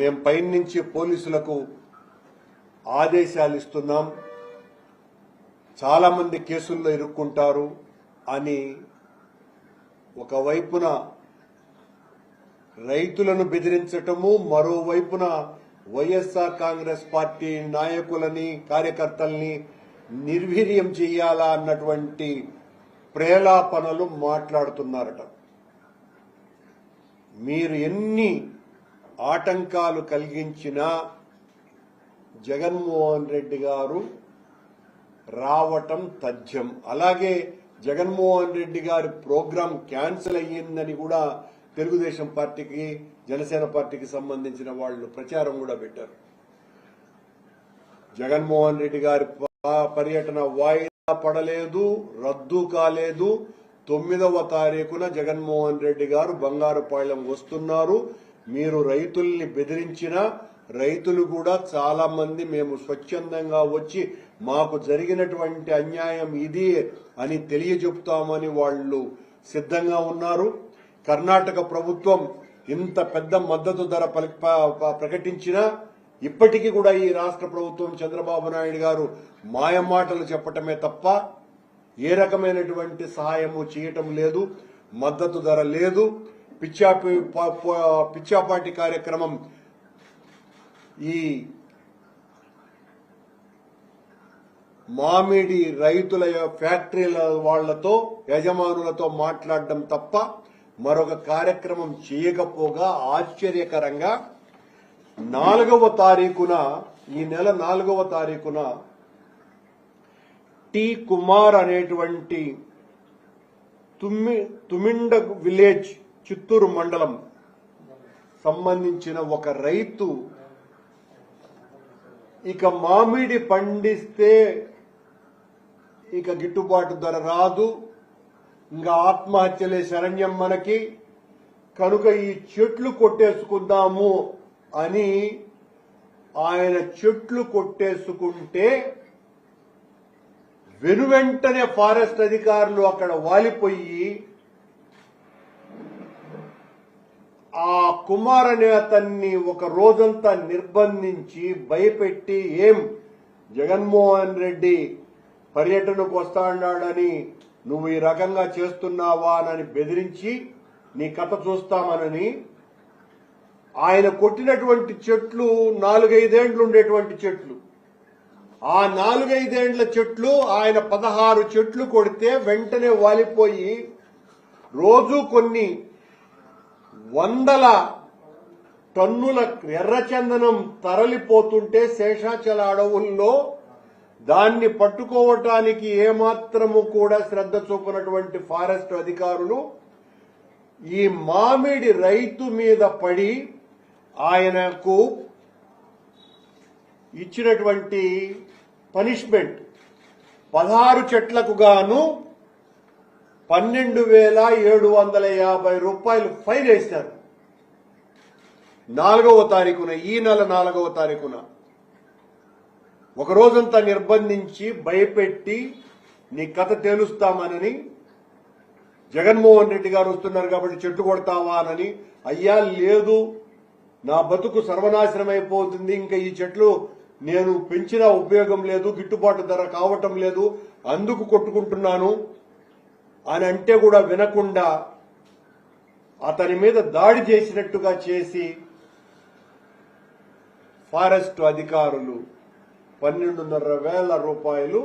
మేం పైనుంచి పోలీసులకు ఆదేశాలు ఇస్తున్నాం చాలా మంది కేసుల్లో ఇరుక్కుంటారు అని ఒకవైపున రైతులను బెదిరించటము మరోవైపున వైఎస్ఆర్ కాంగ్రెస్ పార్టీ నాయకులని కార్యకర్తల్ని నిర్వీర్యం చేయాలా అన్నటువంటి ప్రేలాపనలు మాట్లాడుతున్నారట. మీరు ఎన్ని ఆటంకాలు కలిగించిన జగన్మోహన్ రెడ్డి గారు రావటం తథ్యం. అలాగే జగన్మోహన్ రెడ్డి గారి ప్రోగ్రాం క్యాన్సిల్ అయ్యిందని కూడా తెలుగుదేశం పార్టీకి జనసేన పార్టీకి సంబంధించిన వాళ్ళు ప్రచారం కూడా పెట్టారు. జగన్మోహన్ రెడ్డి గారి ప- పర్యటన వాయిదా పడలేదు రద్దు కాలేదు. తొమ్మిదవ తారీఖున జగన్మోహన్ రెడ్డి గారు బంగారుపాళ్యం వస్తున్నారు. మీరు రైతుల్ని బెదిరించిన రైతులు కూడా చాలా మంది మేము స్వచ్ఛందంగా వచ్చి మాకు జరిగినటువంటి అన్యాయం ఇది అని తెలియజెప్తామని వాళ్ళు సిద్ధంగా ఉన్నారు. కర్ణాటక ప్రభుత్వం ఇంత పెద్ద మద్దతు ధర పలి- ప్రకటించినా ఇప్పటికీ కూడా ఈ రాష్ట్ర ప్రభుత్వం చంద్రబాబు నాయుడు గారు మాయమాటలు చెప్పటమే తప్ప ఏ రకమైనటువంటి సహాయము చేయటం లేదు మద్దతు ధర లేదు. పిచ్చాపి పిచ్చాపాటి కార్యక్రమం ఈ మామిడి రైతుల ఫ్యాక్టరీల వాళ్ళతో యజమానులతో మాట్లాడడం తప్ప మరొక కార్యక్రమం చేయకపోగా ఆశ్చర్యకరంగా నాలుగవ తారీఖున ఈ నెల నాలుగవ తారీఖున టి కుమార్ అనేటువంటి తుమ్మి తుమిండ విలేజ్ చిత్తూరు మండలం సంబంధించిన ఒక రైతు ఇక మామిడి పండిస్తే ఇక గిట్టుబాటు ధర రాదు. ఇంకా ఆత్మహత్యలే శరణ్యం మనకి. కనుక ఈ చెట్లు కొట్టేసుకుందాము అని ఆయన చెట్లు కొట్టేసుకుంటే వెనువెంటనే ఫారెస్ట్ అధికారులు అక్కడ వాలిపోయి ఆ కుమార్ అతన్ని ఒక రోజంతా నిర్బంధించి భయపెట్టి ఏం? జగన్మోహన్ రెడ్డి పర్యటనకు వస్తా నువ్వు ఈ రకంగా చేస్తున్నావా అని బెదిరించి నీ కథ చూస్తామనని ఆయన కొట్టినటువంటి చెట్లు నాలుగైదేండ్లు ఉండేటువంటి చెట్లు. ఆ నాలుగైదేండ్ల చెట్లు ఆయన పదహారు చెట్లు కొడితే వెంటనే వాలిపోయి రోజు కొన్ని వందల టన్నుల ఎర్రచందనం తరలిపోతుంటే శేషాచల అడవుల్లో దాన్ని పట్టుకోవటానికి ఏమాత్రము కూడా శ్రద్ధ చూపినటువంటి ఫారెస్ట్ అధికారులు ఈ మామిడి రైతు మీద పడి ఆయనకు ఇచ్చినటువంటి పనిష్మెంట్ పదహారు చెట్లకు గాను పన్నెండు వేల ఏడు వందల యాభై రూపాయలు ఫైన్ వేశారు నాలుగవ తారీఖున ఈ నెల నాలుగవ తారీఖున ఒక రోజంతా నిర్బంధించి భయపెట్టి నీ కథ తేలుస్తామనని జగన్మోహన్ రెడ్డి గారు వస్తున్నారు కాబట్టి చెట్టు కొడతావా అని అయ్యా లేదు నా బతుకు సర్వనాశనం అయిపోతుంది ఇంకా ఈ చెట్లు నేను పెంచినా ఉపయోగం లేదు గిట్టుబాటు ధర కావటం లేదు అందుకు కొట్టుకుంటున్నాను. అని అంటే కూడా వినకుండా అతని మీద దాడి చేసినట్టుగా చేసి ఫారెస్ట్ అధికారులు పన్నెండున్నర వేల రూపాయలు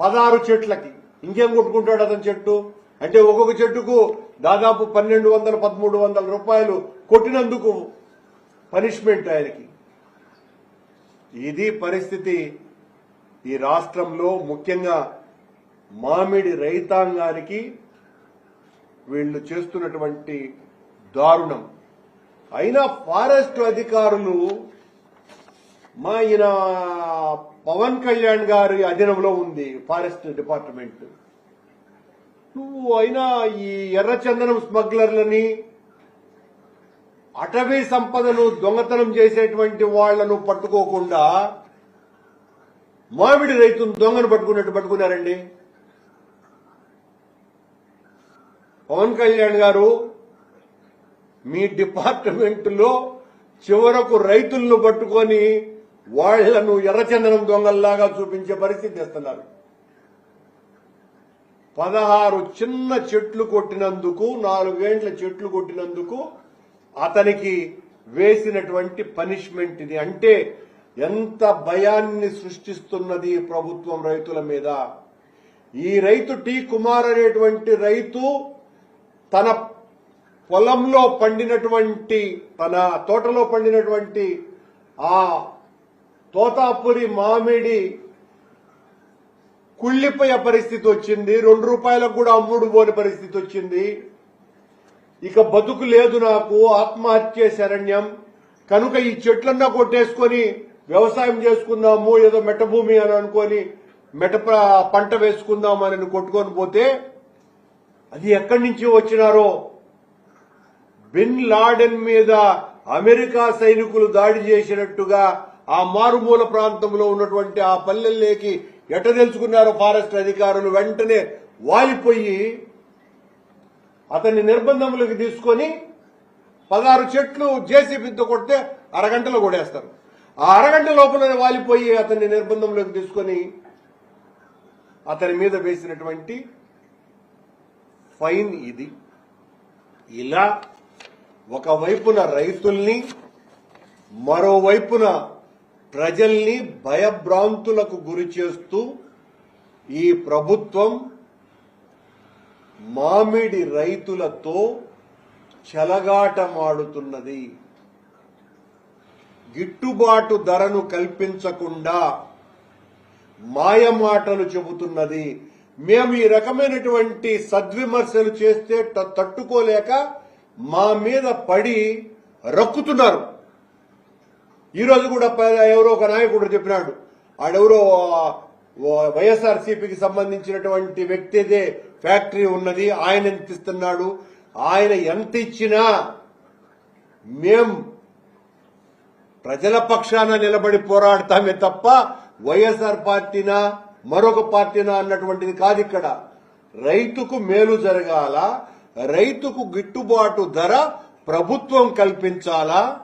పదహారు చెట్లకి. ఇంకేం కొట్టుకుంటాడు అతని చెట్టు? అంటే ఒక్కొక్క చెట్టుకు దాదాపు పన్నెండు వందల పదమూడు వందల రూపాయలు కొట్టినందుకు పనిష్మెంట్ ఆయనకి. ఇది పరిస్థితి ఈ రాష్ట్రంలో ముఖ్యంగా మామిడి రైతాంగానికి వీళ్ళు చేస్తున్నటువంటి దారుణం. అయినా ఫారెస్ట్ అధికారులు మా ఈయన పవన్ కళ్యాణ్ గారి అధీనంలో ఉంది ఫారెస్ట్ డిపార్ట్మెంట్. నువ్వు అయినా ఈ ఎర్రచందనం స్మగ్లర్లని అటవీ సంపదను దొంగతనం చేసేటువంటి వాళ్ళను పట్టుకోకుండా మామిడి రైతును దొంగను పట్టుకున్నట్టు పట్టుకున్నారండి? పవన్ కళ్యాణ్ గారు మీ డిపార్ట్మెంట్లో చివరకు రైతులను పట్టుకొని వాళ్ళను ఎర్రచందనం దొంగల్లాగా చూపించే పరిస్థితి ఇస్తున్నారు పదహారు చిన్న చెట్లు కొట్టినందుకు నాలుగేండ్ల చెట్లు కొట్టినందుకు అతనికి వేసినటువంటి పనిష్మెంట్ ఇది. అంటే ఎంత భయాన్ని సృష్టిస్తున్నది ప్రభుత్వం రైతుల మీద. ఈ రైతు టి కుమార్ అనేటువంటి రైతు తన పొలంలో పండినటువంటి తన తోటలో పండినటువంటి ఆ తోతాపురి మామిడి కుళ్ళిపోయే పరిస్థితి వచ్చింది. రెండు రూపాయలకు కూడా అమ్ముడు పోని పరిస్థితి వచ్చింది. ఇక బతుకు లేదు నాకు ఆత్మహత్య శరణ్యం. కనుక ఈ చెట్లన్నా కొట్టేసుకొని వ్యవసాయం చేసుకుందాము ఏదో మెట్టభూమి అని అనుకొని మెట పంట వేసుకుందాం అని కొట్టుకొని పోతే అది ఎక్కడి నుంచి వచ్చినారో? బిన్ లాడెన్ మీద అమెరికా సైనికులు దాడి చేసినట్టుగా ఆ మారుమూల ప్రాంతంలో ఉన్నటువంటి ఆ పల్లెల్లోకి ఎట తెలుసుకున్నారు ఫారెస్ట్ అధికారులు? వెంటనే వాలిపోయి అతన్ని నిర్బంధంలోకి తీసుకొని పదహారు చెట్లు జేసీబీతో కొడితే అరగంటలో కొడేస్తారు. ఆ అరగంట లోపలనే వాలిపోయి అతన్ని నిర్బంధంలోకి తీసుకొని అతని మీద వేసినటువంటి ఫైన్ ఇది. ఇలా ఒకవైపున రైతుల్ని మరోవైపున ప్రజల్ని భయభ్రాంతులకు గురి చేస్తూ ఈ ప్రభుత్వం మామిడి రైతులతో చెలగాటమాడుతున్నది. గిట్టుబాటు ధరను కల్పించకుండా మాయమాటలు చెబుతున్నది. మేము ఈ రకమైనటువంటి సద్విమర్శలు చేస్తే త- తట్టుకోలేక మా మీద పడి రక్కుతున్నారు. ఈరోజు కూడా ప- ఎవరో ఒక నాయకుడు చెప్పినాడు. ఆడెవరో వైఎస్ఆర్ సిపికి సంబంధించినటువంటి వ్యక్తిదే ఫ్యాక్టరీ ఉన్నది ఆయన ఎంత ఇస్తున్నాడు ఆయన ఎంత ఇచ్చినా మేం ప్రజల పక్షాన నిలబడి పోరాడతామే తప్ప వైఎస్ఆర్ పార్టీనా మరొక పార్టీనా అన్నటువంటిది కాదు ఇక్కడ. రైతుకు మేలు జరగాల? రైతుకు గిట్టుబాటు ధర ప్రభుత్వం కల్పించాలా?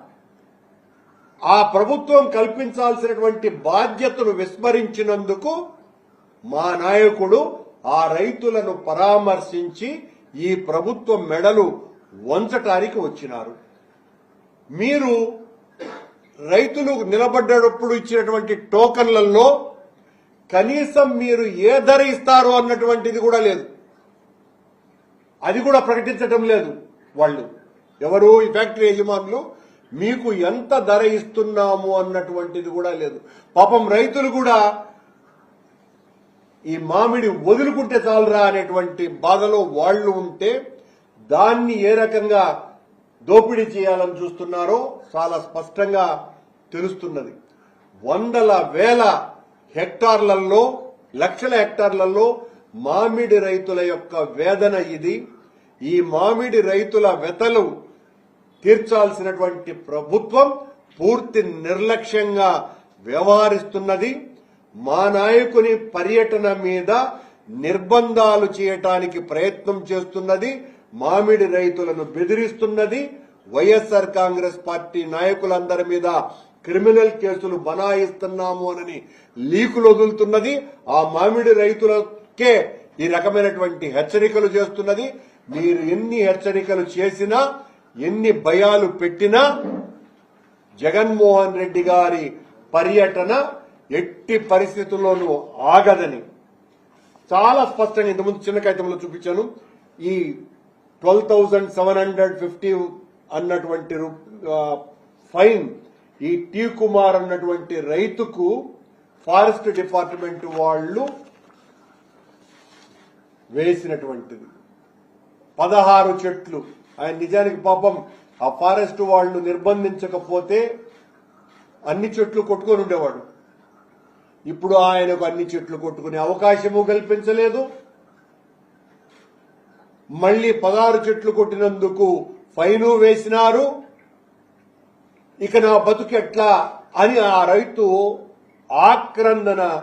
ఆ ప్రభుత్వం కల్పించాల్సినటువంటి బాధ్యతను విస్మరించినందుకు మా నాయకుడు ఆ రైతులను పరామర్శించి ఈ ప్రభుత్వం మెడలు వంచటానికి వచ్చినారు. మీరు రైతులు నిలబడ్డప్పుడు ఇచ్చినటువంటి టోకన్లలో కనీసం మీరు ఏ ధర ఇస్తారు అన్నటువంటిది కూడా లేదు. అది కూడా ప్రకటించటం లేదు వాళ్ళు. ఎవరు ఈ ఫ్యాక్టరీ యజమానులు మీకు ఎంత ధర ఇస్తున్నాము అన్నటువంటిది కూడా లేదు. పాపం రైతులు కూడా ఈ మామిడి వదులుకుంటే చాలరా అనేటువంటి బాధలో వాళ్ళు ఉంటే దాన్ని ఏ రకంగా దోపిడీ చేయాలని చూస్తున్నారో చాలా స్పష్టంగా తెలుస్తున్నది. వందల వేల హెక్టార్లలో లక్షల హెక్టార్లలో మామిడి రైతుల యొక్క వేదన ఇది. ఈ మామిడి రైతుల వెతలు తీర్చాల్సినటువంటి ప్రభుత్వం పూర్తి నిర్లక్ష్యంగా వ్యవహరిస్తున్నది. మా నాయకుని పర్యటన మీద నిర్బంధాలు చేయటానికి ప్రయత్నం చేస్తున్నది. మామిడి రైతులను బెదిరిస్తున్నది. వైఎస్ఆర్ కాంగ్రెస్ పార్టీ నాయకులందరి మీద క్రిమినల్ కేసులు బనాయిస్తున్నాము అని లీకులు వదులుతున్నది ఆ మామిడి రైతులకే ఈ రకమైనటువంటి హెచ్చరికలు చేస్తున్నది. మీరు ఎన్ని హెచ్చరికలు చేసినా ఎన్ని భయాలు పెట్టినా జగన్మోహన్ రెడ్డి గారి పర్యటన ఎట్టి పరిస్థితుల్లోనూ ఆగదని. చాలా స్పష్టంగా ఇంతకుముందు చిన్న కాగితంలో చూపించాను. ఈ twelve thousand seven hundred fifty అన్నటువంటి రూ- ఫైన్ ఈ టీ కుమార్ అన్నటువంటి రైతుకు ఫారెస్ట్ డిపార్ట్మెంట్ వాళ్ళు వేసినటువంటిది. పదహారు చెట్లు. ఆయన నిజానికి పాపం ఆ ఫారెస్ట్ వాళ్ళు నిర్బంధించకపోతే అన్ని చెట్లు కొట్టుకొని ఉండేవాడు. ఇప్పుడు ఆయనకు అన్ని చెట్లు కొట్టుకునే అవకాశము కల్పించలేదు. మళ్ళీ పదహారు చెట్లు కొట్టినందుకు ఫైను వేసినారు. ఇక నా బతుకు ఎట్లా అని ఆ రైతు ఆక్రందన.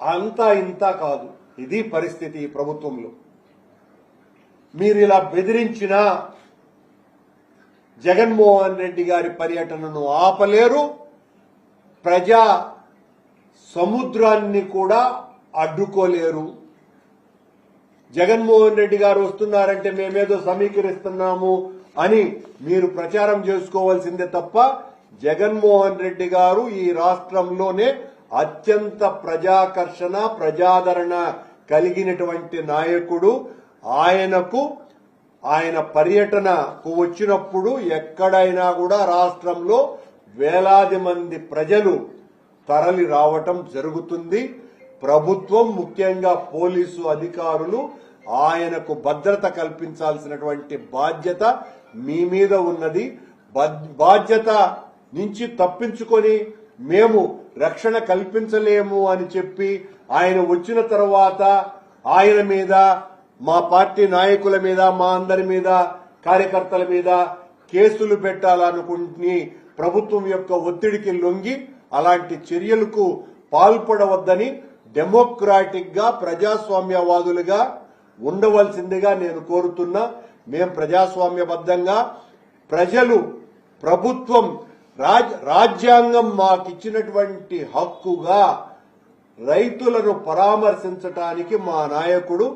అంతా ఇంత కాదు. ఇది పరిస్థితి ప్రభుత్వంలో. మీరు ఇలా బెదిరించిన జగన్మోహన్ రెడ్డి గారి పర్యటనను ఆపలేరు. ప్రజా సముద్రాన్ని కూడా అడ్డుకోలేరు. జగన్మోహన్ రెడ్డి గారు వస్తున్నారంటే మేమేదో సమీకరిస్తున్నాము. అని మీరు ప్రచారం చేసుకోవాల్సిందే తప్ప జగన్మోహన్ రెడ్డి గారు ఈ రాష్ట్రంలోనే అత్యంత ప్రజాకర్షణ ప్రజాదరణ కలిగినటువంటి నాయకుడు. ఆయనకు ఆయన పర్యటనకు వచ్చినప్పుడు ఎక్కడైనా కూడా రాష్ట్రంలో వేలాది మంది ప్రజలు తరలి రావటం జరుగుతుంది. ప్రభుత్వం ముఖ్యంగా పోలీసు అధికారులు ఆయనకు భద్రత కల్పించాల్సినటువంటి బాధ్యత మీ మీద ఉన్నది. బాధ్యత నుంచి తప్పించుకొని మేము రక్షణ కల్పించలేము అని చెప్పి ఆయన వచ్చిన తర్వాత ఆయన మీద మా పార్టీ నాయకుల మీద మా అందరి మీద కార్యకర్తల మీద కేసులు పెట్టాలనుకుంటుని ప్రభుత్వం యొక్క ఒత్తిడికి లొంగి అలాంటి చర్యలకు పాల్పడవద్దని డెమోక్రాటిక్గా ప్రజాస్వామ్యవాదులుగా ఉండవలసిందిగా నేను కోరుతున్నా. మేం ప్రజాస్వామ్యబద్ధంగా ప్రజలు ప్రభుత్వం రాజ్ రాజ్యాంగం మాకిచ్చినటువంటి హక్కుగా రైతులను పరామర్శించటానికి మా నాయకుడు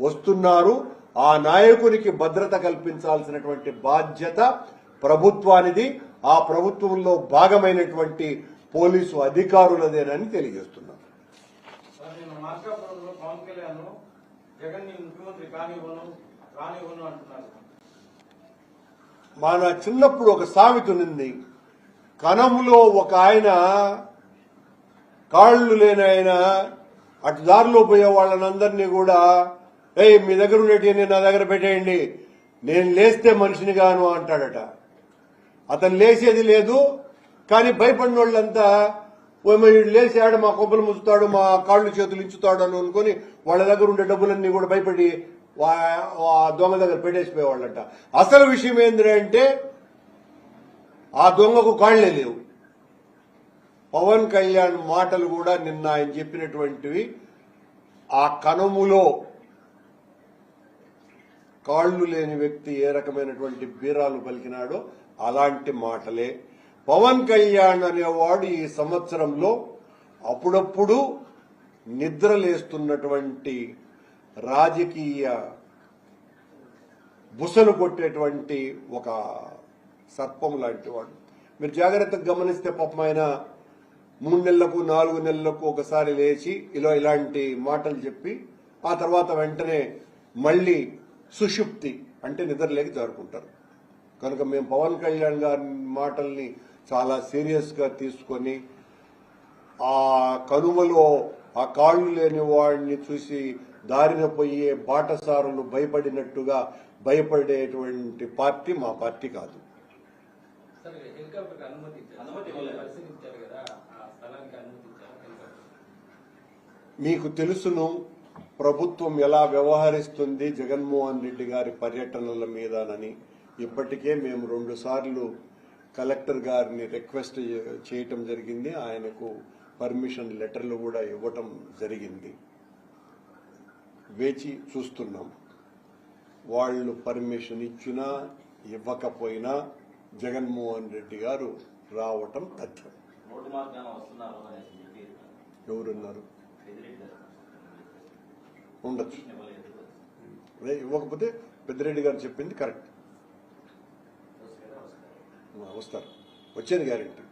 వస్తున్నారు. ఆ నాయకునికి భద్రత కల్పించాల్సినటువంటి బాధ్యత ప్రభుత్వానిది. ఆ ప్రభుత్వంలో భాగమైనటువంటి పోలీసు అధికారులదేనని తెలియజేస్తున్నాను జగన్ని ముఖ్యమంత్రి కానివ్వను రానివ్వను అంటున్నారు. మన చిన్నప్పుడు ఒక సామెత ఉంది కణంలో ఒక ఆయన కాళ్ళు లేని ఆయన అటు దారిలో పోయే వాళ్ళనందరినీ కూడా ఏయ్ మీ దగ్గర ఉండేటి నా దగ్గర పెట్టేయండి నేను లేస్తే మనిషిని గాను అంటాడట. అతను లేచేది లేదు కానీ భయపడిన వాళ్ళంతా "ఓయమ్మ, వీడు లేచాడు మా కొబ్బలు ముంచుతాడు మా కాళ్ళు చేతులు ఇంచుతాడు అని అనుకుని వాళ్ళ దగ్గర ఉండే డబ్బులన్నీ కూడా భయపడి వా- దొంగ దగ్గర పెట్టేసిపోయేవాళ్ళంట. అసలు విషయం ఏంటంటే ఆ దొంగకు కాళ్ళే లేవు. పవన్ కళ్యాణ్ మాటలు కూడా నిన్న ఆయన చెప్పినటువంటివి ఆ కనుములో కాళ్ళు లేని వ్యక్తి ఏ రకమైనటువంటి బీరాలు పలికినాడో అలాంటి మాటలే. పవన్ కళ్యాణ్ అనేవాడు ఈ సంవత్సరంలో అప్పుడప్పుడు నిద్రలేస్తున్నటువంటి రాజకీయ బుసలు కొట్టేటువంటి ఒక సర్పం లాంటి వాడు. మీరు జాగ్రత్తగా గమనిస్తే పాపం ఆయన మూడు నెలలకు నాలుగు నెలలకు ఒకసారి లేచి ఇలా ఇలాంటి మాటలు చెప్పి ఆ తర్వాత వెంటనే మళ్ళీ సుషుప్తి అంటే నిద్రలేకి జారుకుంటారు. కనుక మేము పవన్ కళ్యాణ్ గారి మాటల్ని చాలా సీరియస్గా తీసుకొని ఆ కనుమలో ఆ కాళ్ళు లేని వాడిని చూసి దారిన పోయే బాటసారులు భయపడినట్టుగా భయపడేటువంటి పార్టీ మా పార్టీ కాదు. సార్ హెలికాప్టర్ అనుమతి ఇచ్చారు. అనుమతి ఇవ్వలేదు. పరిశీలించారు కదా ఆ స్థలానికి అనుమతి ఇచ్చారు హెలికాప్టర్. మీకు తెలుసును ప్రభుత్వం ఎలా వ్యవహరిస్తుంది జగన్మోహన్ రెడ్డి గారి పర్యటనల మీదనని. ఇప్పటికే మేము రెండు సార్లు కలెక్టర్ గారిని రిక్వెస్ట్ చేయటం జరిగింది. ఆయనకు పర్మిషన్ లెటర్లు కూడా ఇవ్వటం జరిగింది. వేచి చూస్తున్నాం. వాళ్ళు పర్మిషన్ ఇచ్చినా ఇవ్వకపోయినా జగన్మోహన్ రెడ్డి గారు రావటం తథ్యం. ఎవరున్నారు? ఉండొచ్చు. ఇవ్వకపోతే పెద్దిరెడ్డి గారు చెప్పింది కరెక్ట్. వస్తారు వచ్చేది గ్యారెంటీ.